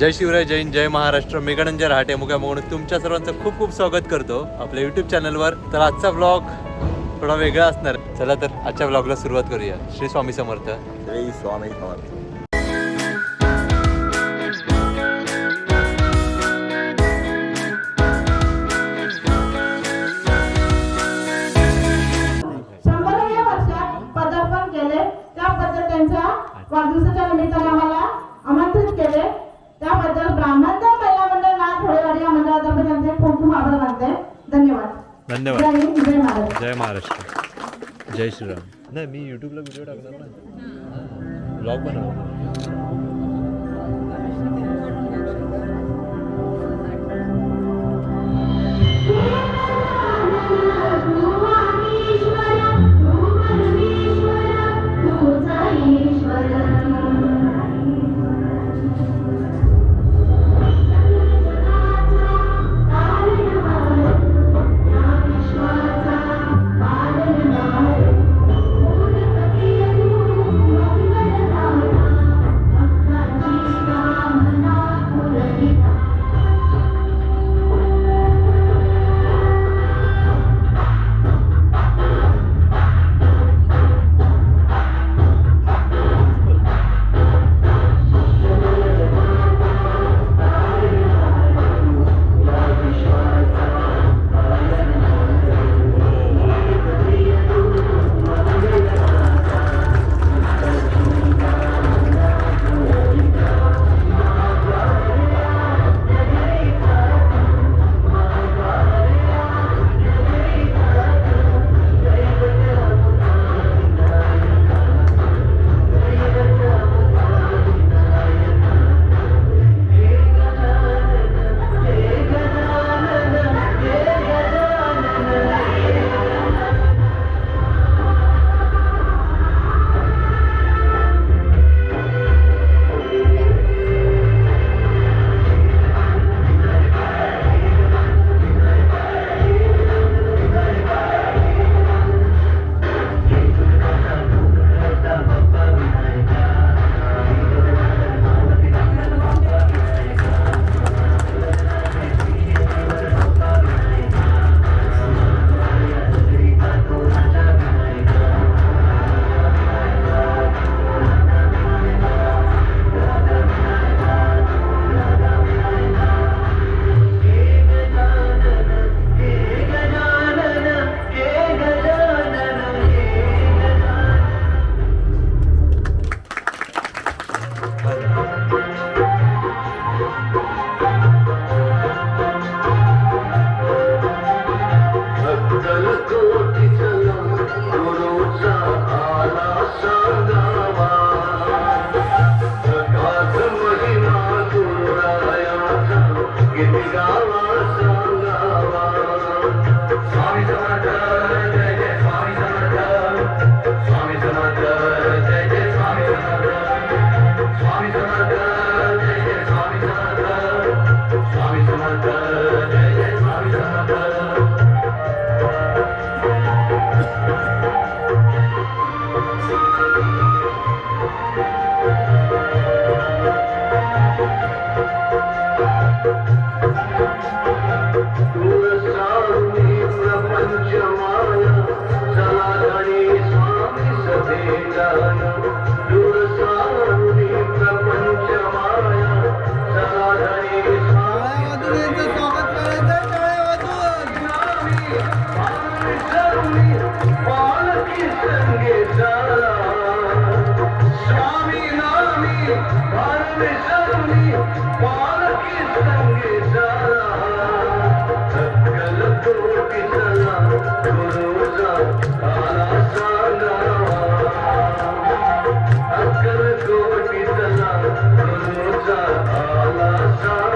जय शिवराय जैन जय महाराष्ट्र. मेघानंजय रहाटे मुख्या म्हणून तुमच्या सर्वांचं खूप खूप स्वागत करतो आपल्या युट्यूब चॅनलवर तर आजचा ब्लॉग थोडा वेगळा असणार. चला तर आजच्या ब्लॉगला सुरुवात करूया. श्री स्वामी समर्थ. श्री स्वामी समर्थ. वाढदिवसाच्या निमित्ताने जय महाराष्ट्र. जय श्रीराम. नाही मी यूट्यूबला व्हिडिओ टाकणार ना. ब्लॉग बनवणार. Lord.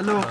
Hello.